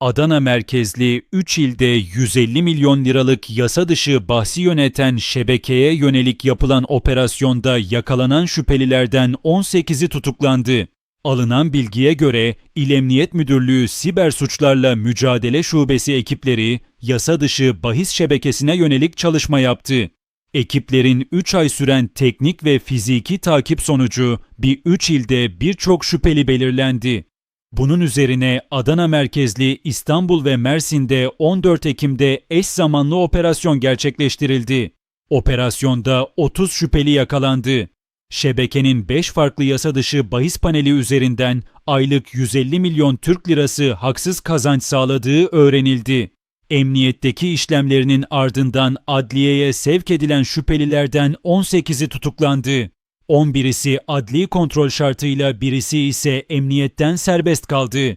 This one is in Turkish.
Adana merkezli 3 ilde 150 milyon liralık yasa dışı bahsi yöneten şebekeye yönelik yapılan operasyonda yakalanan şüphelilerden 18'i tutuklandı. Alınan bilgiye göre İl Emniyet Müdürlüğü Siber Suçlarla Mücadele Şubesi ekipleri yasa dışı bahis şebekesine yönelik çalışma yaptı. Ekiplerin 3 ay süren teknik ve fiziki takip sonucu bir 3 ilde birçok şüpheli belirlendi. Bunun üzerine Adana merkezli İstanbul ve Mersin'de 14 Ekim'de eş zamanlı operasyon gerçekleştirildi. Operasyonda 30 şüpheli yakalandı. Şebekenin 5 farklı yasa dışı bahis paneli üzerinden aylık 150 milyon Türk lirası haksız kazanç sağladığı öğrenildi. Emniyetteki işlemlerinin ardından adliyeye sevk edilen şüphelilerden 18'i tutuklandı. 11'isi adli kontrol şartıyla birisi ise emniyetten serbest kaldı.